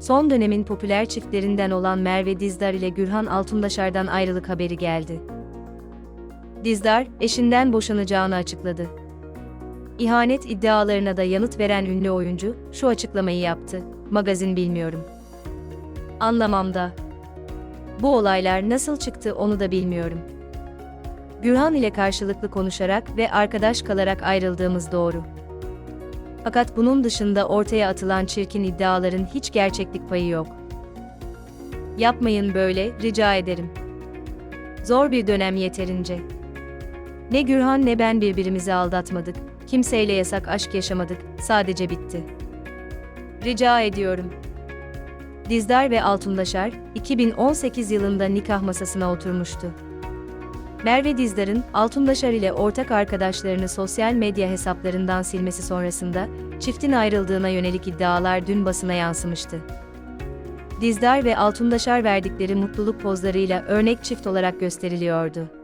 Son dönemin popüler çiftlerinden olan Merve Dizdar ile Gürhan Altundaşar'dan ayrılık haberi geldi. Dizdar, eşinden boşanacağını açıkladı. İhanet iddialarına da yanıt veren ünlü oyuncu, şu açıklamayı yaptı, magazin bilmiyorum. Anlamam da. Bu olaylar nasıl çıktı onu da bilmiyorum. Gürhan ile karşılıklı konuşarak ve arkadaş kalarak ayrıldığımız doğru. Fakat bunun dışında ortaya atılan çirkin iddiaların hiç gerçeklik payı yok. Yapmayın böyle, rica ederim. Zor bir dönem yeterince. Ne Gürhan ne ben birbirimizi aldatmadık, kimseyle yasak aşk yaşamadık, sadece bitti. Rica ediyorum. Dizdar ve Altundaşar, 2018 yılında nikah masasına oturmuştu. Merve Dizdar'ın Altundaşar ile ortak arkadaşlarını sosyal medya hesaplarından silmesi sonrasında çiftin ayrıldığına yönelik iddialar dün basına yansımıştı. Dizdar ve Altundaşar verdikleri mutluluk pozlarıyla örnek çift olarak gösteriliyordu.